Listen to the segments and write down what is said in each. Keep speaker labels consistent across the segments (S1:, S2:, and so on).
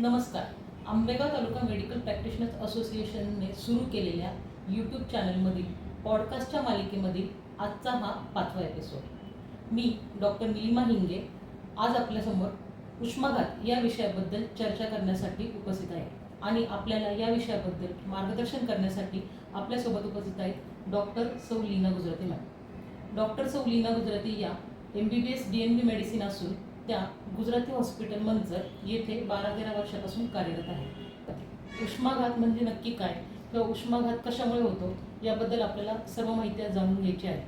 S1: नमस्कार. आंबेगाव तालुका medical practitioners असोसिएशनने सुरू केलेल्या यूट्यूब चॅनलमधील पॉडकास्टच्या मालिकेमधील आजचा हा पाचवा एपिसोड मी डॉक्टर निलिमा हिंगे आज आपल्यासमोर उष्माघात या विषयाबद्दल चर्चा करण्यासाठी उपस्थित आहे आणि आपल्याला या विषयाबद्दल मार्गदर्शन करण्यासाठी आपल्यासोबत उपस्थित आहेत डॉक्टर सौ लीना गुजराती मॅम डॉक्टर सौ लीना गुजराती या M B B S D N B medicine असून त्या गुजराती हॉस्पिटल मंजर येथे बारा तेरा वर्षापासून कार्यरत आहे. उष्माघात म्हणजे नक्की काय? किंवा उष्माघात कशामुळे होतो? याबद्दल आपल्याला सर्व माहिती जाणून घ्यायची आहे.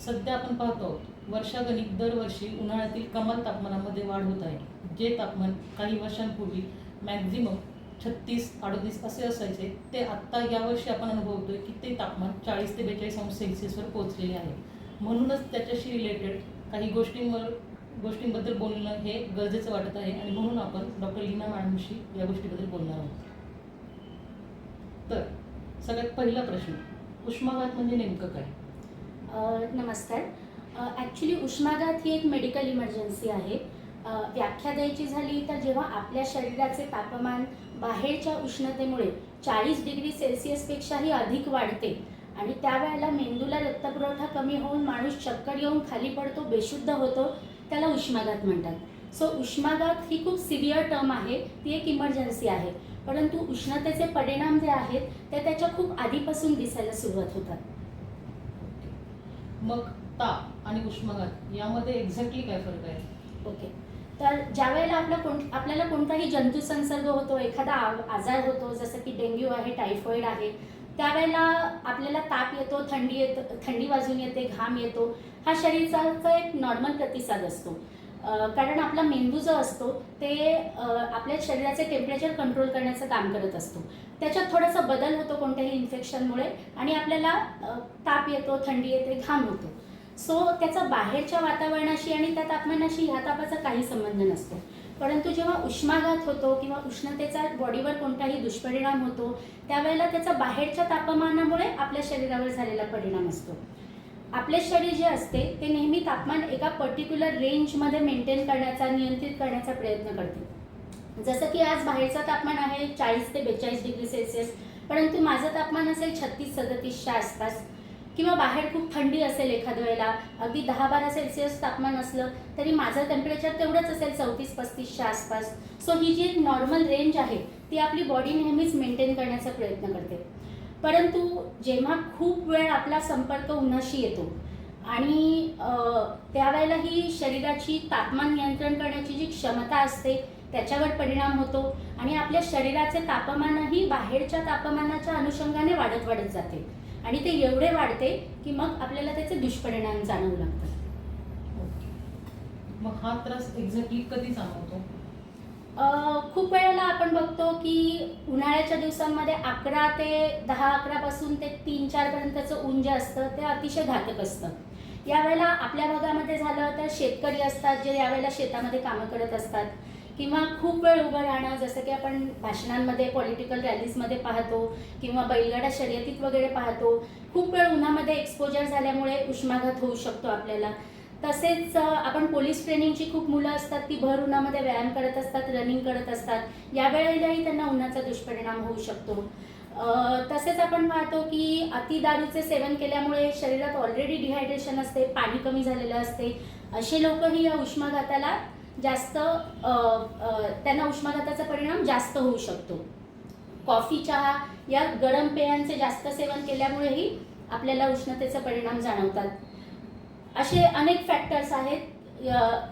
S1: सध्या आपण पाहतो आहोत वर्षागणिक दरवर्षी उन्हाळ्यातील कमाल तापमानामध्ये वाढ होत आहे. जे तापमान काही वर्षांपूर्वी मॅक्झिमम छत्तीस अडतीस असे असायचे ते आत्ता यावर्षी आपण अनुभवतोय की ते तापमान चाळीस ते बेचाळीस अंश सेल्सिअसवर पोहोचलेले आहे. म्हणूनच त्याच्याशी रिलेटेड काही गोष्टींवर गोष्टींबद्दल बोलणं हे गरजेचं वाटत आहे आणि म्हणून आपण डॉक्टर लीना मॅडमशी या गोष्टीबद्दल बोलणार आहोत. तर सगळ्यात पहिला प्रश्न उष्माघात म्हणजे नेमकं काय?
S2: नमस्कार. ॲक्च्युली उष्माघात ही एक मेडिकल इमर्जन्सी आहे. व्याख्या द्यायची झाली तर जेव्हा आपल्या शरीराचे तापमान बाहेरच्या उष्णतेमुळे चाळीस डिग्री सेल्सिअसपेक्षाही अधिक वाढते आणि त्यावेळेला मेंदूला रक्तपुरवठा कमी होऊन माणूस चक्कर येऊन खाली पडतो बेशुद्ध होतो त्याला उष्माघात म्हणतात. सो उष्माघात ही खूप सिव्हिअर टर्म आहे. ती एक इमर्जन्सी आहे. परंतु उष्णतेचे परिणाम जे आहेत ते त्याच्या खूप आधीपासून दिसायला सुरुवात होतात.
S1: मग ताप आणि उष्माघात यामध्ये एक्झॅक्टली काय फरक आहे?
S2: ओके तर ज्या वेळेला आपला कोण आपल्याला कोणताही जंतू संसर्ग होतो एखादा आजार होतो जसं की डेंग्यू आहे टायफॉईड आहे त्यावेळेला आपल्याला ताप येतो थंडी येतो थंडी वाजून येते घाम येतो. हा शरीराचा एक नॉर्मल प्रतिसाद असतो. कारण आपला मेंदू जो असतो ते आपल्या शरीराचे टेम्परेचर कंट्रोल करण्याचं काम करत असतो. त्याच्यात थोडासा बदल होतो कोणत्याही इन्फेक्शनमुळे आणि आपल्याला ताप येतो थंडी येते घाम होतो. सो त्याचा बाहेरच्या वातावरणाशी आणि त्या तापमानाशी ह्या तापाचा काही संबंध नसतो. परंतु जेव्हा उष्माघात होतो किंवा उष्णतेचा बॉडीवर कोणताही दुष्परिणाम होतो त्यावेळेला त्याचा बाहेरच्या तापमानामुळे आपल्या शरीरावर झालेला परिणाम असतो. आपले शरीर जे असते ते नेहमी तापमान एका पर्टिक्युलर रेंजमध्ये मेंटेन करण्याचा नियंत्रित करण्याचा प्रयत्न करते. जसं की आज बाहेरचं तापमान आहे चाळीस ते बेचाळीस डिग्री सेल्सिअस परंतु माझं तापमान असेल छत्तीस सदतीसच्या आसपास. किंवा बाहेर खूप थंडी असेल एखाद्या वेळेला अगदी दहा बारा सेल्सिअस तापमान असलं तरी माझं टेम्परेचर तेवढंच असेल चौतीस पस्तीसच्या आसपास. सो ही जी एक नॉर्मल रेंज आहे ती आपली बॉडी नेहमीच मेंटेन करण्याचा प्रयत्न करते. परंतु जेव्हा खूप वेळ आपला संपर्क उन्हाशी येतो आणि त्यावेळेला ही शरीराची तापमान नियंत्रण करण्याची जी क्षमता असते त्याच्यावर परिणाम होतो आणि आपल्या शरीराचे तापमानही बाहेरच्या तापमानाच्या अनुषंगाने वाढत वाढत जाते. आणि ते एवढे वाढते की मग आपल्याला त्याचे दुष्परिणाम जाणवू लागतात.
S1: मग हा त्रास एक्झॅक्टली कधी जाणवतो?
S2: खूप वेळेला आपण बघतो की उन्हाळ्याच्या दिवसांमध्ये अकरा ते दहा अकरापासून ते तीन चारपर्यंतचं ऊन जे असतं ते अतिशय घातक असतं. यावेळेला आपल्या भागामध्ये झालं तर शेतकरी असतात जे यावेळेला शेतामध्ये कामं करत असतात. किंवा खूप वेळ उभं राहणं जसं की आपण भाषणांमध्ये पॉलिटिकल रॅलीजमध्ये पाहतो किंवा बैलगाडा शर्यतीत वगैरे पाहतो खूप वेळ उन्हामध्ये एक्सपोजर झाल्यामुळे उष्माघात होऊ शकतो आपल्याला. तसेच आपण पोलीस ट्रेनिंगची खूप मुलं असतात ती भर उन्हामध्ये व्यायाम करत असतात रनिंग करत असतात. यावेळेलाही त्यांना उन्हाचा दुष्परिणाम होऊ शकतो. तसेच आपण पाहतो की अति दारूचे सेवन केल्यामुळे शरीरात ऑलरेडी डिहायड्रेशन असते पाणी कमी झालेलं असते. असे लोकही या उष्माघाताला जास्त त्यांना उष्माघाताचा परिणाम जास्त होऊ शकतो. कॉफी चहा या गरम पेयांचे जास्त सेवन केल्यामुळेही आपल्याला उष्णतेचे परिणाम जाणवतात. असे अनेक फॅक्टर्स आहेत.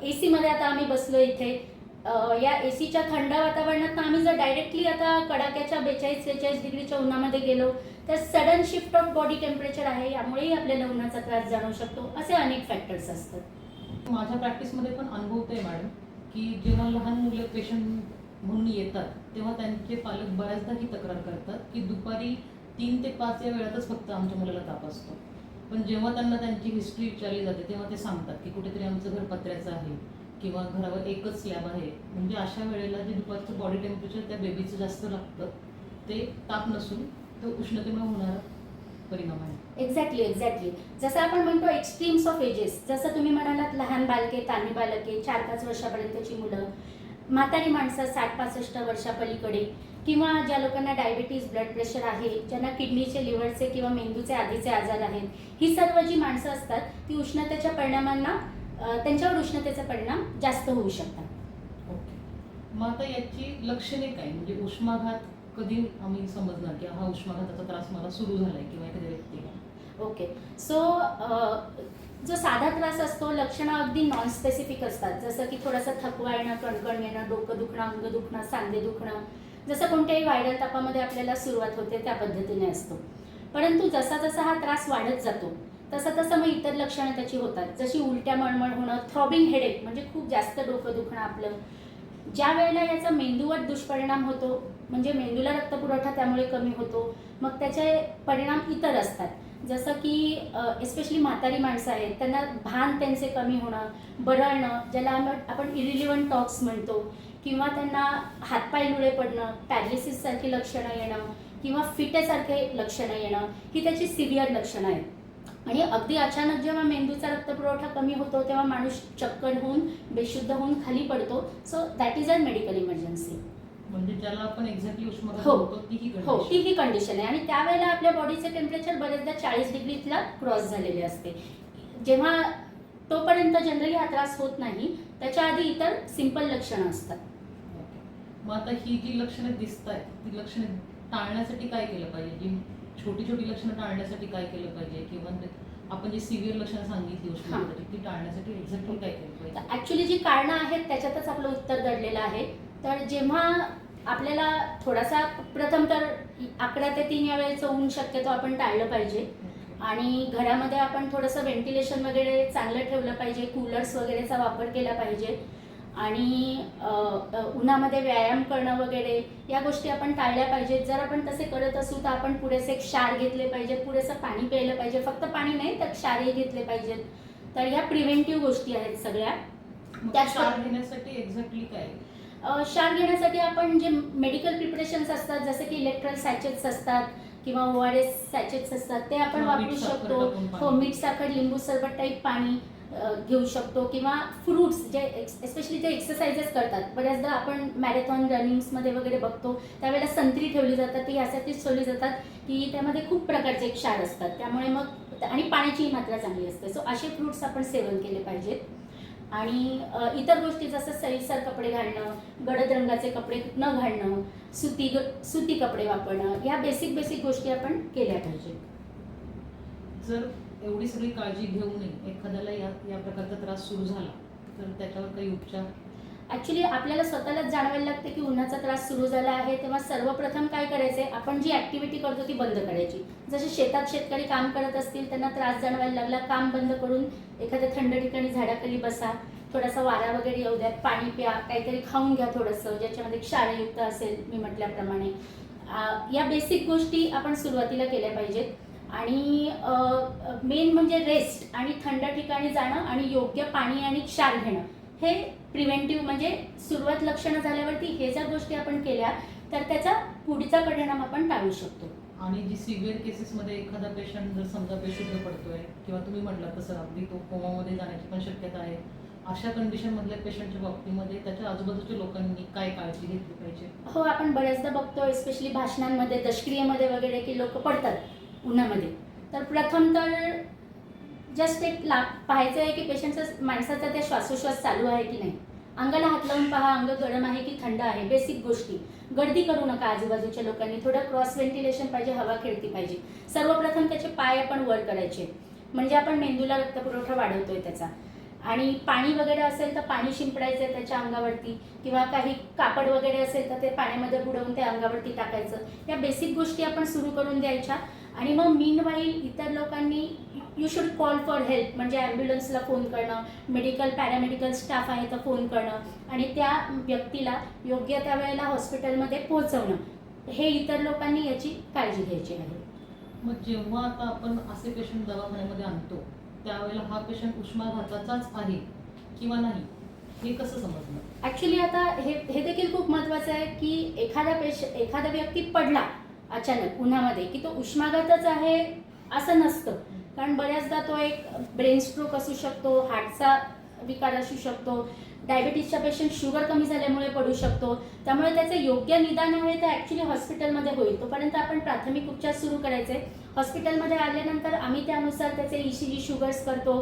S2: ए सीमध्ये आता आम्ही बसलो इथे. या ए सीच्या थंड वातावरणात आम्ही जर डायरेक्टली आता कडाक्याच्या बेचाळीस त्रेचाळीस डिग्रीच्या उन्हामध्ये गेलो तर sudden shift of body temperature आहे. यामुळेही आपल्याला उन्हाचा त्रास जाणवू शकतो. असे अनेक फॅक्टर्स असतात.
S1: माझ्या प्रॅक्टिसमध्ये पण अनुभवते मॅडम की जेव्हा लहान मुलं पेशंट म्हणून येतात तेव्हा त्यांचे पालक बऱ्याचदा ही तक्रार करतात की दुपारी तीन ते पाच या वेळातच फक्त आमच्या मुलाला ताप असतो. पण जेव्हा त्यांना त्यांची हिस्ट्री विचारली जाते तेव्हा ते सांगतात की कुठेतरी आमचं घर पत्र्याचं आहे किंवा घरावर एकच स्लॅब आहे. म्हणजे अशा वेळेला जे दुपारचं बॉडी टेम्परेचर त्या बेबीचं जास्त लागतं ते ताप नसून तो उष्णतेमुळे होणारा परिणाम आहे.
S2: एक्झॅक्टली एक्झॅक्टली जसं आपण म्हणतो एक्स्ट्रीम्स ऑफ एजेस जसं तुम्ही म्हणालात लहान बालके तान्ही बालके चार पाच वर्षापर्यंतची मुलं म्हातारी माणसं साठ पासष्ट वर्षापलीकडे किंवा ज्या लोकांना डायबिटीज ब्लड प्रेशर आहे ज्यांना किडनीचे लिव्हरचे किंवा मेंदूचे आधीचे आजार आहेत ही सर्व जी माणसं असतात ती उष्णतेच्या परिणामांना त्यांच्यावर उष्णतेचे परिणाम जास्त होऊ शकतात.
S1: ओके. मग आता याची लक्षणे काय? म्हणजे उष्माघात कधी आम्ही समजणार की हा उष्माघाताचा त्रास मला सुरू झालाय किंवा एखाद्या व्यक्तीला?
S2: ओके. सो जो साधा त्रास असतो लक्षणं अगदी नॉन स्पेसिफिक असतात. जसं की थोडासा थकवा येणं कणकण येणं डोकं दुखणं अंग दुखणं सांधे दुखणं जसं कोणत्याही व्हायरल तापामध्ये आपल्याला सुरुवात होते त्या पद्धतीने असतो. परंतु जसा जसा हा त्रास वाढत जातो तसं तसं मग इतर लक्षणं त्याची होतात. जशी उलट्या मळमळ होणं थ्रॉबिंग हेडेक म्हणजे खूप जास्त डोकं दुखणं आपलं ज्या वेळेला याचा मेंदूवर दुष्परिणाम होतो म्हणजे मेंदूला रक्तपुरवठा त्यामुळे कमी होतो मग त्याचे परिणाम इतर असतात. जसं की एस्पेशली म्हातारी माणसं आहेत त्यांना भान त्यांचे कमी होणं बरळणं ज्याला आपण इरिलिव्हंट टॉक्स म्हणतो किंवा त्यांना हातपाय लुळे पडणं पॅरलिसिससारखी लक्षणं येणं किंवा फिटेसारखे लक्षणं येणं ही त्याची सिव्हिअर लक्षणं आहेत. आणि अगदी अचानक जेव्हा मेंदूचा रक्तपुरवठा कमी होतो तेव्हा माणूस चक्कर होऊन बेशुद्ध होऊन खाली पडतो so that is a medical emergency
S1: म्हणजे ज्याला आपण एक्झॅक्टली
S2: हो.
S1: ही
S2: हो
S1: condition.
S2: ती ही कंडिशन आहे आणि त्यावेळेला आपल्या बॉडीचे टेम्परेचर बरेचदा चाळीस डिग्रीतला क्रॉस झालेले असते जेव्हा तोपर्यंत जनरली हा त्रास होत नाही त्याच्या आधी इतर सिंपल लक्षणं असतात.
S1: मग आता ही जी लक्षणे दिसत आहेत ती लक्षणे टाळण्यासाठी काय केलं पाहिजे छोटी छोटी लक्षणं टाळण्यासाठी काय केलं पाहिजे? किंवा आपण जी सिव्हिअर लक्षणं सांगितली उष्माघाताची ती टाळण्यासाठी एक्झॅक्टली काय केलं पाहिजे?
S2: ॲक्च्युली जी कारणं आहेत त्याच्यातच आपलं उत्तर दडलेलं आहे. तर जेव्हा आपल्याला थोडासा प्रथम तर अकरा ते तीन या वेळेचं ऊन शक्यतो आपण टाळलं पाहिजे. आणि घरामध्ये आपण थोडंसं व्हेंटिलेशन वगैरे चांगलं ठेवलं पाहिजे. कूलर्स वगैरेचा वापर केला पाहिजे. आणि उन्हामध्ये व्यायाम करणं वगैरे या गोष्टी आपण टाळल्या पाहिजेत. जर आपण तसे करत असू तर आपण पुरेसे क्षार घेतले पाहिजेत पुरेसं पाणी प्यायलं पाहिजे. फक्त पाणी नाही तर क्षारही घेतले पाहिजेत. तर ह्या प्रिव्हेंटिव्ह गोष्टी आहेत सगळ्या. त्या-
S1: क्षार घेण्यासाठी एक्झॅक्टली काय?
S2: क्षार घेण्यासाठी आपण जे मेडिकल प्रिपरेशन्स असतात जसे की इलेक्ट्रॉल सॅचेट्स असतात किंवा ओ आर एस सॅचेट्स असतात ते आपण वापरू शकतो. हो मीठ साखर लिंबू सरबत टाईप पाणी घेऊ शकतो किंवा फ्रुट्स जे एस्पेशली जे एक्सरसाइजेस करतात. बऱ्याचदा आपण मॅरेथॉन रनिंग्समध्ये वगैरे बघतो. त्यावेळेला संत्री ठेवली जातात ती यासाठीच ठेवली जातात की त्यामध्ये खूप प्रकारचे क्षार असतात. त्यामुळे मग आणि पाण्याची मात्रा चांगली असते. सो असे फ्रुट्स आपण सेवन केले पाहिजेत. आणि इतर गोष्टी जसं सैलसर कपडे घालणं गडद रंगाचे कपडे न घालणं सुती ग- सुती कपडे वापरणं या बेसिक बेसिक गोष्टी आपण केल्या पाहिजेत.
S1: जर एवढी सगळी काळजी घेऊनही एखाद्याला या या प्रकारचा त्रास सुरू झाला तर त्याच्यावर काही उपचार.
S2: ॲक्च्युली आपल्याला स्वतःलाच जाणवायला लागते की उन्हाचा त्रास सुरू झाला आहे तेव्हा सर्वप्रथम काय करायचे आपण जी ॲक्टिव्हिटी करतो ती बंद करायची. जसे शेतात शेतकरी काम करत असतील त्यांना त्रास जाणवायला लागला काम बंद करून एखाद्या थंड ठिकाणी झाडाखाली बसा. थोडासा वारा वगैरे येऊ द्यात पाणी प्या काहीतरी खाऊन घ्या थोडंसं ज्याच्यामध्ये क्षारयुक्त असेल मी म्हटल्याप्रमाणे. या बेसिक गोष्टी आपण सुरुवातीला केल्या पाहिजेत. आणि मेन म्हणजे रेस्ट आणि थंड ठिकाणी जाणं आणि योग्य पाणी आणि क्षार घेणं. हे प्रिव्हेंटिव्ह म्हणजे सुरुवात लक्षणं झाल्यावरती हे ज्या गोष्टी आपण केल्या तर त्याचा पुढचा परिणाम आपण टाळू शकतो.
S1: आणि जी सिव्हिअर केसेसमध्ये एखादा पेशंट जर समजा बेशुद्ध पडतोय किंवा तुम्ही म्हटलं तसं अगदी तो कोमामध्ये जाण्याची पण शक्यता आहे अशा कंडिशनमधल्या पेशंटच्या बाबतीमध्ये त्याच्या आजूबाजूच्या लोकांनी काय काळजी घेतली पाहिजे?
S2: हो आपण बऱ्याचदा बघतो एस्पेशली भाषणांमध्ये दशक्रियेमध्ये वगैरे की लोक पडतात. उन्हामध्ये. तर प्रथम तर जस्ट एक ला पाहायचं आहे की पेशंटचा माणसाचा त्या श्वासोश्वास चालू आहे की नाही? अंगाला हात लावून पहा अंग गरम आहे की थंड आहे बेसिक गोष्टी. गर्दी करू नका आजूबाजूच्या लोकांनी थोडं क्रॉस व्हेंटिलेशन पाहिजे हवा खेळती पाहिजे. सर्वप्रथम त्याचे पाय आपण वर करायचे. म्हणजे आपण मेंदूला रक्तपुरवठा वाढवतोय त्याचा. आणि पाणी वगैरे असेल तर पाणी शिंपडायचं त्याच्या अंगावरती किंवा काही कापड वगैरे असेल तर ते पाण्यामध्ये बुडवून ते अंगावरती टाकायचं. या बेसिक गोष्टी आपण सुरू करून द्यायच्या. आणि मग मीन वाईल इतर लोकांनी you should call for help म्हणजे ॲम्ब्युलन्सला फोन करणं मेडिकल पॅरामेडिकल स्टाफ आहे तर फोन करणं आणि त्या व्यक्तीला योग्य त्या वेळेला हॉस्पिटलमध्ये पोहोचवणं. हे इतर लोकांनी याची काळजी घ्यायची आहे.
S1: मग जेव्हा आता आपण असे पेशंट दवाखान्यामध्ये आणतो त्यावेळेला हा पेशंट उष्माघाताचाच आहे किंवा नाही हे कसं समजणार?
S2: ॲक्च्युली आता हे हे देखील खूप महत्त्वाचं आहे की एखादा पेश एखादा व्यक्ती पडला अचानक उन्हामध्ये की तो उष्माघातच आहे असं नसतं. कारण बऱ्याचदा तो एक ब्रेन स्ट्रोक असू शकतो हार्टचा विकार असू शकतो डायबिटीसच्या पेशंट शुगर कमी झाल्यामुळे पडू शकतो. त्यामुळे त्याचं योग्य निदान आहे ते ॲक्च्युली हॉस्पिटलमध्ये होईल. तोपर्यंत आपण प्राथमिक उपचार सुरू करायचे. हॉस्पिटलमध्ये आल्यानंतर आम्ही त्यानुसार त्याचे ई सी जी शुगर्स करतो.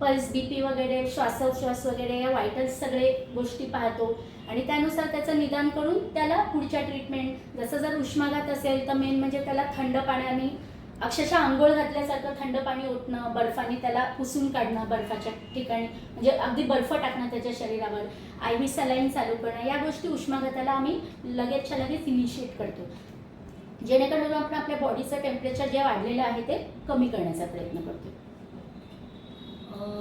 S2: पल्स बी पी वगैरे श्वासोच्छ्वास वगैरे या वायटल्स सगळे गोष्टी पाहतो. आणि त्यानुसार त्याचं निदान करून त्याला पुढच्या ट्रीटमेंट जसं जर उष्माघात असेल तर मेन म्हणजे त्याला थंड पाण्याने अक्षरशः आंघोळ घातल्यासारखं थंड पाणी ओतणं बर्फाने त्याला पुसून काढणं बर्फाच्या ठिकाणी म्हणजे अगदी बर्फ टाकणं त्याच्या शरीरावर आय व्ही सलाईन चालू करणं या गोष्टी उष्माघाताला आम्ही लगेचच्या लगेच इनिशिएट करतो. जेणेकरून आपण आपल्या बॉडीचं टेम्परेचर जे वाढलेलं आहे ते कमी करण्याचा प्रयत्न करतो.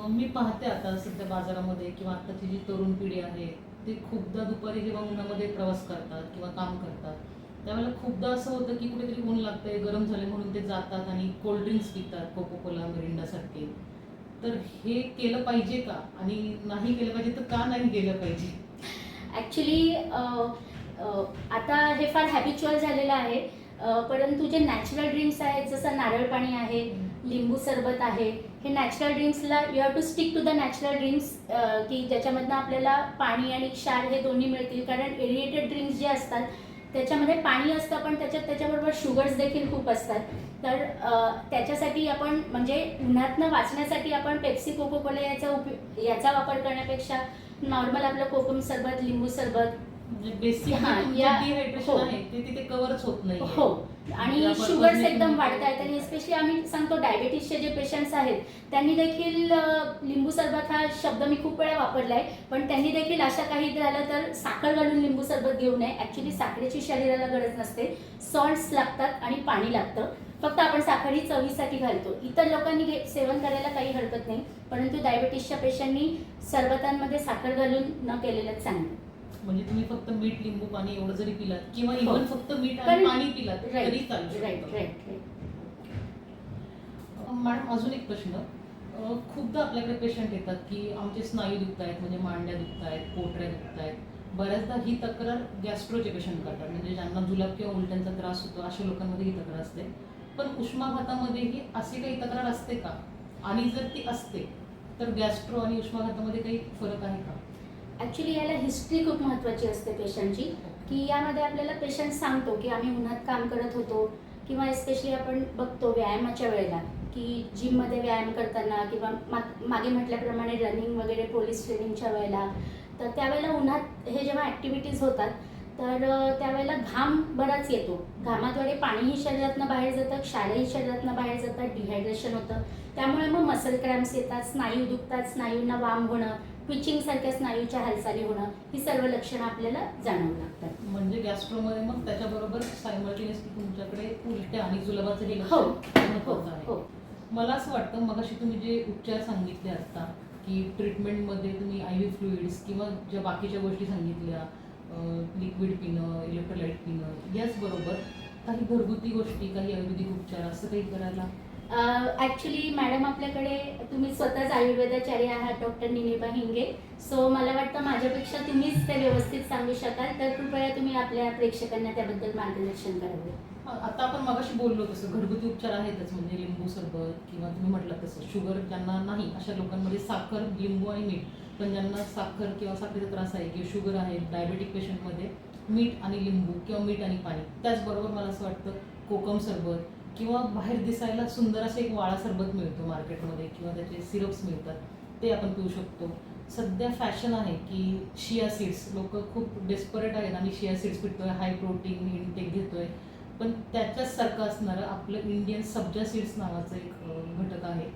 S1: मी पाहते आता सध्या बाजारामध्ये किंवा आताची जी तरुण पिढी आहे ती खूपदा दुपारी जेव्हा उन्हामध्ये प्रवास करतात किंवा काम करतात त्यावेळेला खूपदा असं होतं की कुठेतरी ऊन लागतंय गरम झाले म्हणून ते जातात आणि कोल्ड्रिंक्स पितात कोको कोला मिरिंडासारखे तर हे केलं पाहिजे का? आणि नाही केलं पाहिजे तर का नाही केलं पाहिजे?
S2: ॲक्च्युली आता हे फार हॅबिच्युअल झालेलं आहे. परंतु जे नॅचरल ड्रिंक्स आहेत जसं नारळ पाणी आहे लिंबू सरबत आहे. हे natural ड्रिंक्सला you have to stick to the natural drinks की ज्याच्यामधनं आपल्याला पाणी आणि क्षार हे दोन्ही मिळतील. कारण एरिएटेड ड्रिंक्स जे असतात त्याच्यामध्ये पाणी असतं पण त्याच्यात त्याच्याबरोबर शुगर्स देखील खूप असतात. तर त्याच्यासाठी आपण म्हणजे उन्हातनं वाचण्यासाठी आपण पेप्सी कोको कोला याचा उपयोग याचा वापर करण्यापेक्षा नॉर्मल आपलं कोकम सरबत लिंबू सरबत
S1: म्हणजे बेसिक
S2: हा, या-
S1: डिहायड्रेशन
S2: हो.
S1: आहे ते तिथे कव्हरच होत नाही
S2: हो. आणि शुगर्स एकदम वाढत आहेत आणि स्पेशली आम्ही सांगतो डायबिटीसचे जे पेशंट्स आहेत त्यांनी देखील लिंबू सरबत हा शब्द मी खूप वेळा वापरला आहे पण त्यांनी देखील अशा काही झालं तर साखर घालून लिंबू सरबत घेऊ नये. ॲक्च्युली साखरेची शरीराला गरज नसते. सॉल्ट्स लागतात आणि पाणी लागतं. फक्त आपण साखर ही चवीसाठी घालतो. इतर लोकांनी घे सेवन करायला काही हरकत नाही परंतु डायबिटीसच्या पेशंटनी सरबतांमध्ये साखर घालून न केलेलंच चांगलं.
S1: म्हणजे तुम्ही फक्त मीठ लिंबू पाणी एवढं जरी पिलात किंवा
S2: हो.
S1: इव्हन फक्त मीठ आणि पाणी पिलात तरी चालू शकतं. मॅडम अजून एक प्रश्न. खूपदा आपल्याकडे पेशंट येतात की आमचे स्नायू दुखत आहेत म्हणजे मांड्या दुखत आहेत पोटऱ्या दुखत आहेत बऱ्याचदा ही तक्रार गॅस्ट्रोचे पेशंट करतात. म्हणजे ज्यांना जुलाब किंवा उलट्यांचा त्रास होतो अशा लोकांमध्ये ही तक्रार असते. पण उष्माघातामध्येही अशी काही तक्रार असते का? आणि जर ती असते तर गॅस्ट्रो आणि उष्माघातामध्ये काही फरक आहे का?
S2: ॲक्च्युली याला हिस्ट्री खूप महत्त्वाची असते पेशंटची की यामध्ये आपल्याला पेशंट सांगतो की आम्ही उन्हात काम करत होतो किंवा एस्पेशली आपण बघतो व्यायामाच्या वेळेला की जिममध्ये व्यायाम करताना किंवा माग मागे म्हटल्याप्रमाणे रनिंग वगैरे पोलीस ट्रेनिंगच्या वेळेला तर त्यावेळेला उन्हात हे जेव्हा ॲक्टिव्हिटीज होतात तर त्यावेळेला घाम बराच येतो. घामाद्वारे पाणीही शरीरातनं बाहेर जातं क्षारही शरीरातनं बाहेर जातात डिहायड्रेशन होतं. त्यामुळे मग मसल क्रॅम्प्स येतात स्नायू दुखतात स्नायूंना वाम होणं ट्विचिंग सारख्या स्नायूच्या हालचाली होणं ही सर्व लक्षणं आपल्याला जाणवू लागतात.
S1: म्हणजे गॅस्ट्रोमध्ये मग त्याच्याबरोबर सायमल्टेनियसली तुमच्याकडे उलट्या आणि जुलाबाचं हे
S2: हो हो हो.
S1: मला असं वाटतं मगाशी तुम्ही जे उपचार सांगितले आता की ट्रीटमेंटमध्ये तुम्ही आय व्ही फ्लुइड्स किंवा ज्या बाकीच्या गोष्टी सांगितल्या लिक्विड पिणं इलेक्ट्रोलाइट पिणं याचबरोबर काही घरगुती गोष्टी काही आयुर्वेदिक उपचार असं काही करायला?
S2: ॲक्च्युली मॅडम आपल्याकडे तुम्ही स्वतःच आयुर्वेदाचार्य आहात डॉक्टर निनिबा हिंगे. सो मला वाटतं माझ्यापेक्षा तुम्हीच ते व्यवस्थित सांगू शकाल. तर कृपया तुम्ही आपल्या प्रेक्षकांना त्याबद्दल मार्गदर्शन करावे.
S1: आता आपण मगाशी बोललो तसं घरगुती उपचार आहेतच म्हणजे लिंबू सरबत किंवा तुम्ही म्हटलं तसं शुगर ज्यांना नाही अशा लोकांमध्ये साखर लिंबू आणि मीठ पण ज्यांना साखर किंवा साखरेचा त्रास आहे किंवा शुगर आहे डायबेटिक पेशंटमध्ये मीठ आणि लिंबू किंवा मीठ आणि पाणी त्याचबरोबर मला असं वाटतं कोकम सरबत किंवा बाहेर दिसायला सुंदर असं एक वाळा सरबत मिळतो मार्केटमध्ये किंवा त्याचे सिरप्स मिळतात ते आपण पिऊ शकतो. सध्या फॅशन आहे की शिया सीड्स लोक खूप डेस्परेट आहेत आणि शिया सीड्स पिटतोय हाय प्रोटीन इंटेक घेतोय. पण त्याच्याचसारखं असणारं आपलं इंडियन सब्जा सीड्स नावाचं एक घटक आहे.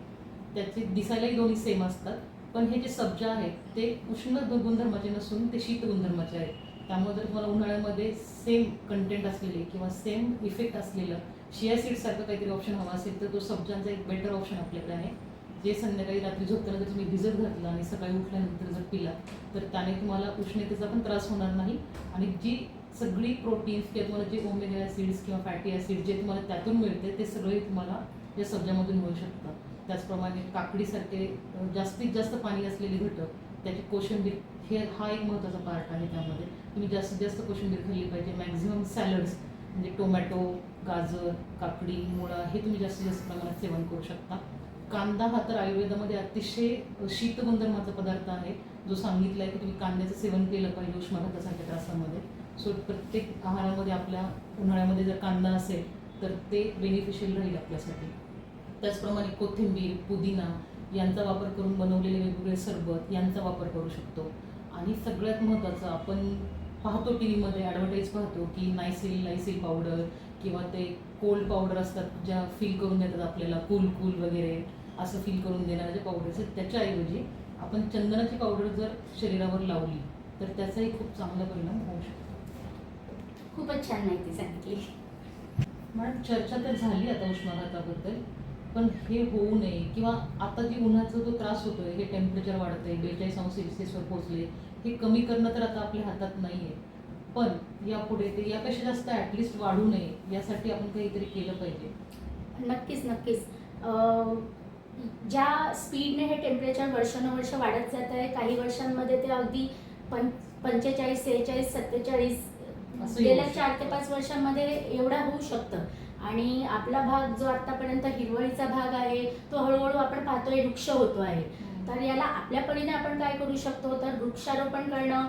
S1: त्याचे दिसायलाही दोन्ही सेम असतात. पण हे जे सब्जा आहेत ते उष्ण गुणधर्माचे नसून ते शीत गुणधर्माचे आहेत. त्यामुळे जर तुम्हाला उन्हाळ्यामध्ये सेम कंटेंट असलेले किंवा सेम इफेक्ट असलेलं शिया सीड्ससारखं काहीतरी ऑप्शन हवा असेल तर तो सब्जांचा एक बेटर ऑप्शन आपल्याकडे आहे. जे संध्याकाळी रात्री झोपताना जर तुम्ही भिजत घातलं आणि सकाळी उठल्यानंतर जर पिला तर त्याने तुम्हाला उष्णतेचा पण त्रास होणार नाही. आणि जी सगळी प्रोटीन्स किंवा तुम्हाला जे ओमेगा ॲसिड्स किंवा फॅटी ॲसिड जे तुम्हाला त्यातून मिळते ते सगळे तुम्हाला या सब्जामधून मिळू शकतं. त्याचप्रमाणे काकडीसारखे जास्तीत जास्त पाणी असलेले घटक त्याची कोशिंबीर हे हा एक महत्त्वाचा पार्ट आहे त्यामध्ये. तुम्ही जास्तीत जास्त कोशिंबीर खाल्ली पाहिजे. मॅक्झिमम सॅलड्स म्हणजे टोमॅटो गाजर काकडी मुळा हे तुम्ही जास्तीत जास्त प्रमाणात सेवन करू शकता. कांदा हा तर आयुर्वेदामध्ये अतिशय शीत गुणधर्माचा पदार्थ आहे. जो सांगितला आहे की तुम्ही कांद्याचं सेवन केलं पाहिजे उष्माघातासारख्या त्रासामध्ये. सो प्रत्येक आहारामध्ये आपल्या उन्हाळ्यामध्ये जर कांदा असेल तर ते बेनिफिशियल राहील आपल्यासाठी. त्याचप्रमाणे कोथिंबीर पुदिना यांचा वापर करून बनवलेले वेगवेगळे सरबत यांचा वापर करू शकतो. आणि सगळ्यात महत्त्वाचं आपण पाहतो टी व्हीमध्ये ॲडव्हर्टाईज पाहतो की नायसिल लायसिल पावडर किंवा ते कोल्ड पावडर असतात ज्या फील करून देतात आपल्याला कूल कूल वगैरे असं फील करून देणाऱ्या ज्या पावडर्स आहेत त्याच्याऐवजी आपण चंदनाची पावडर जर शरीरावर लावली तर त्याचाही खूप चांगला परिणाम होऊ शकतो.
S2: खूपच छान माहिती सांगितली.
S1: मॅडम चर्चा तर झाली आता उष्माघाताबद्दल. पण हे होऊ नये किंवा आता जी उन्हाचा जो त्रास होतोय हे टेम्परेचर वाढतंय बेचाळीस अंश सेल्सिअसवर पोहोचले हे कमी करणं तर आता आपल्या हातात नाही आहे पण यापुढे ते यापेक्षा जास्त ॲटलिस्ट वाढू नये यासाठी आपण काहीतरी केलं पाहिजे.
S2: नक्कीच नक्कीच. अं, ज्या स्पीडने हे टेम्परेचर वर्षानुवर्ष वाढत जात आहे काही वर्षांमध्ये ते अगदी पं पंचेचाळीस सेहेचाळीस सत्तेचाळीस गेल्या चार ते पाच वर्षांमध्ये एवढा होऊ शकतं. आणि आपला भाग जो आतापर्यंत हिरवळीचा भाग आहे तो हळूहळू आपण पाहतोय वृक्ष होतो आहे. तर याला आपल्या परीने आपण काय करू शकतो? तर वृक्षारोपण करणं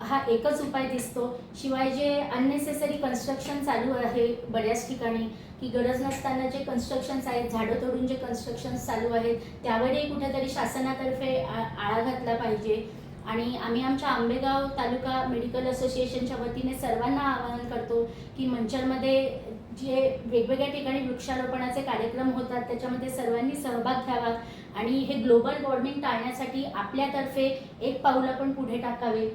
S2: हा एकच उपाय दिसतो. शिवाय जे अननेसेसरी कन्स्ट्रक्शन चालू आहे बऱ्याच ठिकाणी की गरज नसताना जे कन्स्ट्रक्शन्स आहेत झाडं तोडून जे कन्स्ट्रक्शन्स चालू आहेत त्यावरही कुठेतरी शासनातर्फे आळा घातला पाहिजे. आणि आम्ही आमच्या आंबेगाव तालुका मेडिकल असोसिएशनच्या वतीने सर्वांना आवाहन करतो की मंचरमध्ये जे वेगवेगळ्या ठिकाणी वृक्षारोपणाचे कार्यक्रम होतात त्याच्यामध्ये सर्वांनी सहभाग घ्यावा आणि हे ग्लोबल वॉर्मिंग टाळण्यासाठी आपल्यातर्फे एक पाऊल आपण पुढे टाकावे.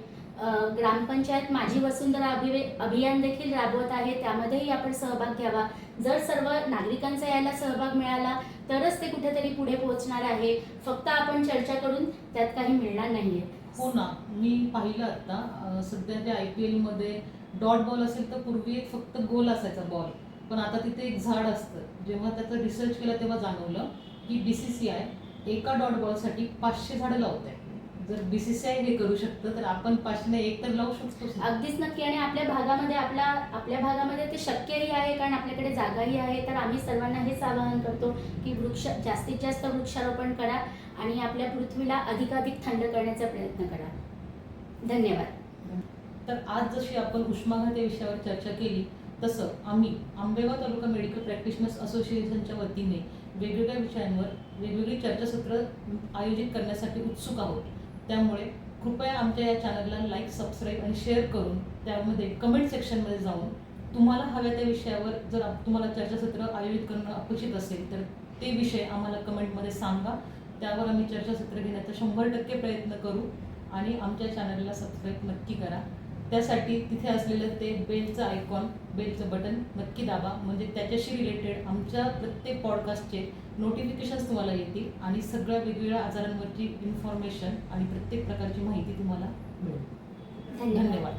S2: ग्रामपंचायत माझी वसुंधरा अभिवे अभियान देखील राबवत आहे त्यामध्येही आपण सहभाग घ्यावा. जर सर्व नागरिकांचा याला सहभाग मिळाला तरच ते कुठेतरी पुढे पोहोचणार आहे. फक्त आपण चर्चा करून त्यात काही मिळणार नाही आहे
S1: हो ना मी पाहिलं आता. सध्या सध्या आय पी एलमध्ये डॉट बॉल असेल तर पूर्वी एक फक्त गोल असायचा बॉल. पण आता तिथे एक झाड असतं. जेव्हा त्याचा रिसर्च केला तेव्हा जाणवलं की बी सी सी आय एका डॉट बॉलसाठी पाचशे झाडं लावत आहे जर बी सी सी आय हे करू शकतं तर आपण पाचशे एक तर लावू शकतोच ना.
S2: अगदीच नक्की. आणि आपल्या भागामध्ये आपल्या आपल्या भागामध्ये ते शक्यही आहे कारण आपल्याकडे जागाही आहे. तर आम्ही सर्वांना हेच आवाहन करतो की वृक्ष जास्तीत जास्त वृक्षारोपण करा आणि आपल्या पृथ्वीला अधिकाधिक थंड करण्याचा प्रयत्न करा. धन्यवाद.
S1: तर आज जशी आपण उष्माघात या विषयावर चर्चा केली तसं आम्ही आंबेगाव तालुका मेडिकल प्रॅक्टिशनर्स असोसिएशनच्या वतीने वेगवेगळ्या विषयांवर वेगवेगळी चर्चासत्र आयोजित करण्यासाठी उत्सुक आहोत. त्यामुळे कृपया आमच्या या चॅनलला लाईक सबस्क्राईब आणि शेअर करून त्यामध्ये कमेंट सेक्शनमध्ये जाऊन तुम्हाला हव्या त्या विषयावर जर तुम्हाला चर्चासत्र आयोजित करणं अपेक्षित असेल तर ते विषय आम्हाला कमेंटमध्ये सांगा. त्यावर आम्ही चर्चासत्र घेण्याचा शंभर टक्के प्रयत्न करू आणि आमच्या चॅनलला सबस्क्राईब नक्की करा. त्यासाठी तिथे असलेलं ते बेलचं आयकॉन बेलचं बटन नक्की दाबा. म्हणजे त्याच्याशी रिलेटेड आमच्या प्रत्येक पॉडकास्टचे नोटिफिकेशन्स तुम्हाला येतील आणि सगळ्या वेगवेगळ्या आजारांवरची इन्फॉर्मेशन आणि प्रत्येक प्रकारची माहिती तुम्हाला मिळेल.
S2: धन्यवाद.
S1: धन्यवाद.